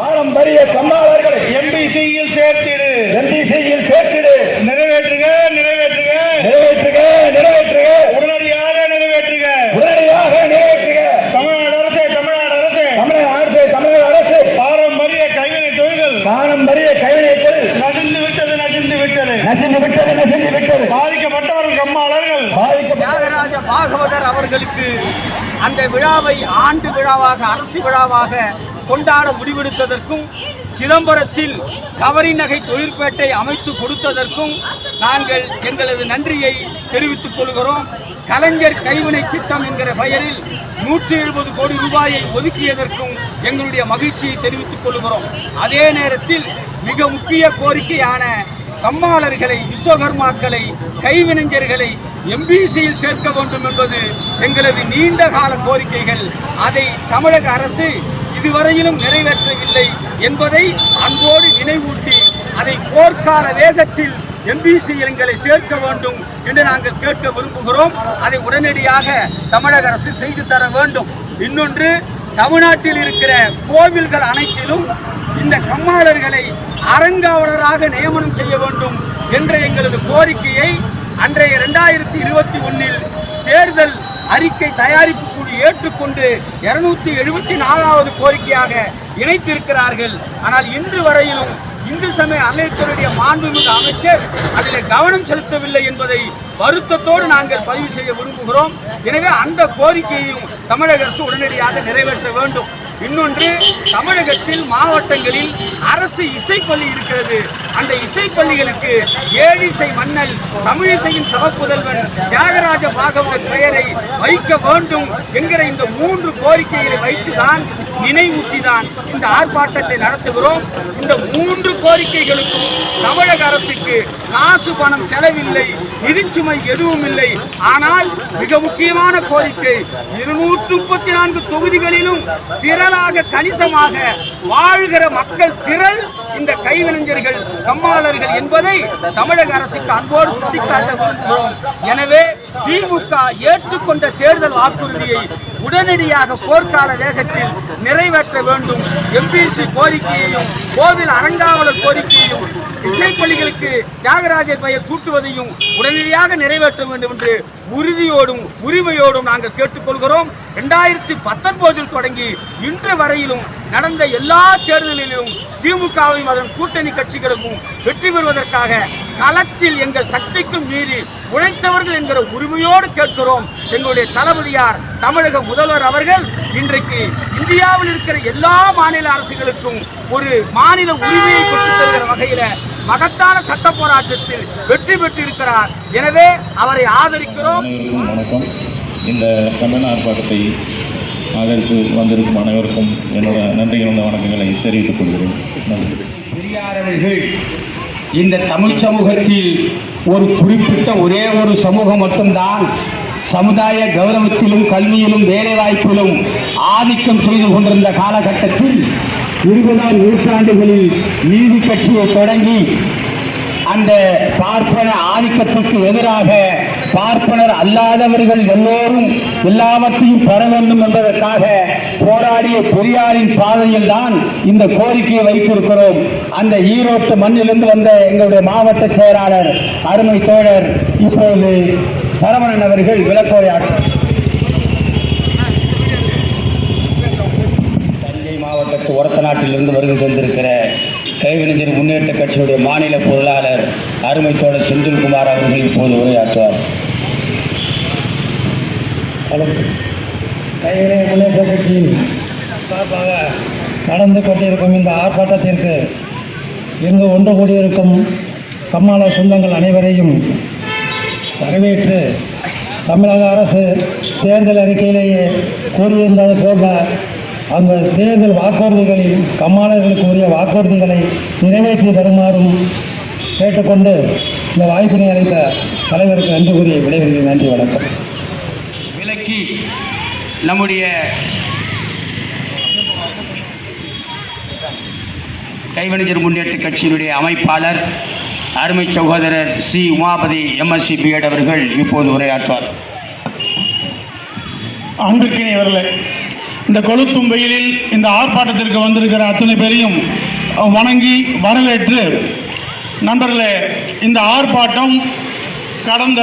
பாரம்பரிய கம்மாளர்களை எம்பிசியில் சேர்த்திடு. எம்பிசியில் சேர்த்திடு. நிறைவேற்றுக நிறைவேற்றுக. நிறைவேற்றுக நிறைவேற்றுக. உடனடியாக நிறைவேற்றுக. உடனடியாக நிறைவேற்றுக. தமிழ்நாடு அரசு தமிழ்நாடு அரசு. தமிழக அரசு தமிழக அரசு. பாரம்பரிய கைவினை தொழில்கள். பாரம்பரிய கைவினைகள் நசிந்து விட்டது நசிந்து விட்டது நசிந்து விட்டது நசிந்து விட்டது பாதிக்கப்பட்டவர்கள் கம்மாளர்கள். பாதிக்கப்பட்ட தியாகராஜ பாகவதர் அவர்களுக்கு அந்த விழாவை ஆண்டு விழாவாக அரசு விழாவாக கொண்டாட முடிவெடுத்ததற்கும் சிதம்பரத்தில் கவரி நகை தொழிற்பேட்டை அமைத்து கொடுத்ததற்கும் நாங்கள் எங்களது நன்றியை தெரிவித்துக் கொள்கிறோம். கலைஞர் கைவினை திட்டம் என்கிற பெயரில் நூற்றி எழுபது கோடி ரூபாயை ஒதுக்கியதற்கும் எங்களுடைய மகிழ்ச்சியை தெரிவித்துக் கொள்கிறோம். அதே நேரத்தில் மிக முக்கிய கோரிக்கையான கம்மாளர்களை விஸ்வகர்மாக்களை கைவினைஞர்களை எம்பிசியில் சேர்க்க வேண்டும் என்பது எங்களது நீண்ட கால கோரிக்கைகள். அதை தமிழக அரசு இதுவரையிலும் நிறைவேற்றவில்லை என்பதை அன்போடு நினைவூட்டி அதை போர்க்கால வேகத்தில் எம்பிசி எங்களை சேர்க்க வேண்டும் என்று நாங்கள் கேட்க விரும்புகிறோம். அதை உடனடியாக தமிழக அரசு செய்து தர வேண்டும். இன்னொன்று தமிழ்நாட்டில் இருக்கிற கோவில்கள் அனைத்திலும் இந்த கம்மாளர்களை அறங்காவலராக நியமனம் செய்ய வேண்டும் என்ற எங்களது கோரிக்கையை அன்றைய இரண்டாயிரத்தி இருபத்தி ஒன்னில் தேர்தல் அறிக்கை தயாரிப்பு குழு ஏற்றுக்கொண்டு இருநூத்தி எழுபத்தி நாலாவது கோரிக்கையாக இணைத்திருக்கிறார்கள். ஆனால் இன்று வரையிலும் இந்து சமய அறநிலையத்துறையுடைய மாண்புமிகு அமைச்சர் அதில் கவனம் செலுத்தவில்லை என்பதை வருத்தத்தோடு நாங்கள் பதிவு செய்ய விரும்புகிறோம். எனவே அந்த கோரிக்கையையும் தமிழக அரசு உடனடியாக நிறைவேற்ற வேண்டும். இன்னொன்று தமிழகத்தில் மாவட்டங்களில் அரசு இசைப்பள்ளி இருக்கிறது. அந்த இசைப்பள்ளிகளுக்கு ஏழிசை மன்னல் தமிழிசையின் சமப்புதல்வன் தியாகராஜ பாகவதர் பெயரை வைக்க வேண்டும் என்கிற இந்த மூன்று கோரிக்கைகளை வைத்துதான் நினைவூட்டிதான் இந்த ஆர்ப்பாட்டத்தை நடத்துகிறோம். இந்த மூன்று கோரிக்கைகளுக்கும் தமிழக அரசுக்கு காசு பணம் செலவில்லை நிதிச்சுமை எதுவும் இல்லை. ஆனால் மிக முக்கியமான கோரிக்கை இருநூற்று முப்பத்தி நான்கு தொகுதிகளிலும் திரளாக கணிசமாக வாழ்கிற மக்கள் திரள் இந்த கைவினைஞர்கள் கம்மாளர்கள் என்பதை தமிழக அரசுக்கு அன்போடு சுட்டிக்காட்ட விரும்புகிறோம் எனவே திமுக ஏற்றுக்கொண்ட தேர்தல் வாக்குறுதியை உடனடியாக போர்க்கால வேகத்தில் நிறைவேற்ற வேண்டும். எம்பிசி கோரிக்கையையும் கோவில் அரங்காவலர் கோரிக்கையையும் இசைப்பள்ளிகளுக்கு தியாகராஜர் பெயர் சூட்டுவதையும் உடனடியாக நிறைவேற்ற வேண்டும் என்று உறுதியோடும் உரிமையோடும் நாங்கள் கேட்டுக்கொள்கிறோம். இரண்டாயிரத்தி பத்தொன்பதில் தொடங்கி இன்று வரையிலும் நடந்த எல்லா தேர்தலிலும் திமுகவையும் அதன் கூட்டணி கட்சிகளுக்கும் வெற்றி பெறுவதற்காக களத்தில் எங்கள் சக்திக்கும் மீறி உழைத்தவர்கள் என்கிற உரிமையோடு கேட்கிறோம். எங்களுடைய தளபதியார் தமிழக முதல்வர் அவர்கள் இன்றைக்கு இந்தியாவில் இருக்கிற எல்லா மாநில அரசுகளுக்கும் ஒரு மாநில உரிமையை பெற்றுத் தருகிற வகையில் மகத்தான சட்ட போராட்டத்தில் வெற்றி பெற்றிருக்கிறார். எனவே அவரை ஆதரிக்கிறோம். வணக்கம். இந்த கண்டன ஆர்ப்பாட்டத்தை ஆதரித்து வந்திருக்கும் அனைவருக்கும் என்னோட நன்றி கலந்த வணக்கங்களை தெரிவித்துக் கொள்கிறேன். நன்றி. பெரியார் அவர்கள் இந்த தமிழ் சமூகத்தில் ஒரு குறிப்பிட்ட ஒரே ஒரு சமூகம் மட்டும்தான் சமுதாய கௌரவத்திலும் கல்வியிலும் வேலைவாய்ப்பிலும் ஆதிக்கம் செய்து கொண்டிருந்த காலகட்டத்தில் இருபதாம் நூற்றாண்டுகளில் நீதி கட்சியை தொடங்கி அந்த பார்ப்பன ஆதிக்கத்திற்கு எதிராக பார்ப்பனர் அல்லாதவர்கள் எல்லோரும் எல்லாவற்றையும் பெற வேண்டும் என்பதற்காக போராடிய பெரியாரின் பாதையில் தான் இந்த கோரிக்கையை வைத்திருக்கிறோம். அந்த ஈரோட்டு மண்ணிலிருந்து வந்த எங்களுடைய மாவட்ட செயலாளர் அருமை தோழர் இப்பொழுது சரவணன் அவர்கள் விளக்கோரையாற்ற மாவட்டத்து ஒரத்த நாட்டிலிருந்து வருகை தந்திருக்கிற கைவினைஞர் முன்னேற்ற கட்சியுடைய மாநில பொருளாளர் அருமைத்தோழர் செந்தில்குமார் அவர்கள் இப்போது உரையாற்றுவார். கைவினை முன்னேற்ற கட்சியின் சார்பாக நடந்து கொண்டிருக்கும் இந்த ஆர்ப்பாட்டத்திற்கு இங்கு ஒன்று கூடியிருக்கும் கம்மாள சொந்தங்கள் அனைவரையும் வரவேற்று தமிழக அரசு தேர்தல் அறிக்கையிலேயே கூறியிருந்தது போல அந்த தேர்தல் வாக்குறுதிகளில் கம்மாளர்களுக்கு உரிய வாக்குறுதிகளை நிறைவேற்றி தருமாறும் கேட்டுக்கொண்டு இந்த வாய்ப்பினை அளித்த தலைவருக்கு நன்றி கூறி விடைபெறுகிறேன். நன்றி வணக்கம். விலக்கி நம்முடைய கைவினைஞர் முன்னேற்ற கட்சியினுடைய அமைப்பாளர் அருமை சகோதரர் சி. உமாபதி எம்எஸ்சி பிஎட் அவர்கள் இப்போது உரையாற்றுவார். அன்பிற்கினியவர்களே இந்த கொளுத்தும் வெயிலில் இந்த ஆர்ப்பாட்டத்திற்கு வந்திருக்கிற அத்தனை பேரையும் வணங்கி வரவேற்று நண்பர்களே இந்த ஆர்ப்பாட்டம் கடந்த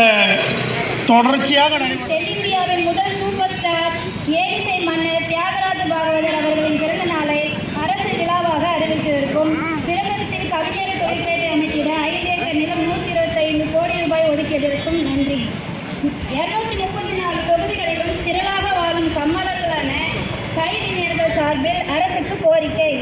தொடர்ச்சியாக தென்னிந்தியாவின் முதல் சூப்பர் ஸ்டார் ஏழிசை மன்னர் தியாகராஜ பாகவதர் அவர்களின் பிறந்த நாளை அரசு விழாவாக அறிவித்திருக்கும். சிதம்பரத்தில் கவிஞர் தொழிற்பேட்டை அமைத்திட ஐந்து ஏக்கர் நிலம் நூற்றி இருபத்தைந்து கோடி ரூபாய் ஒதுக்கியதற்கும் நன்றி. இருநூத்தி முப்பத்தி நாலு தொகுதிகளிலும் திரளாக வாழும் கம்மாளர்களான கைவிஞர்கள் சார்பில் அரசுக்கு கோரிக்கை.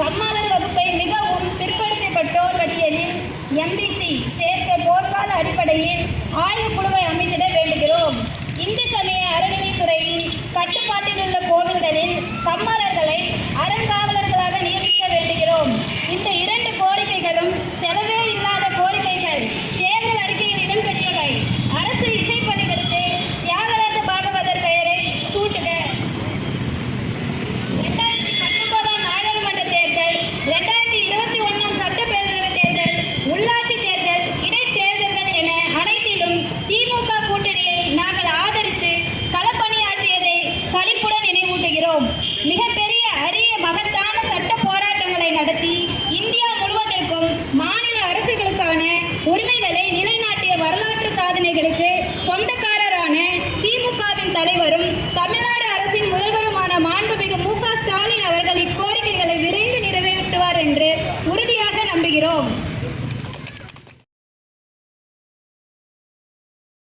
பம்மாளர் வகுப்பை மிகவும் பிற்படுத்தப்பட்டோர் பட்டியலில் எம்பிசி சேர்க்க போர்க்கால அடிப்படையில் ஆய்வுக்குழுவை அமைத்திட வேண்டுகிறோம். இந்து சமய அறநிலைத்துறையின் கட்டுப்பாட்டில் உள்ள கோவில்களில் பம்மாளர்களை அறங்காவலர்களாக நியமிக்க வேண்டுகிறோம். இந்த இரண்டு வருகிறோம் மிகப்பெரிய அரிய மகத்தான சட்ட போராட்டங்களை நடத்தி இந்தியா முழுவதற்கும் மாநில அரசுகளுக்கான உரிமைகளை நிலைநாட்டிய வரலாற்று சாதனைகளுக்கு சொந்தக்காரரான திமுகவின் தலைவரும் தமிழ்நாடு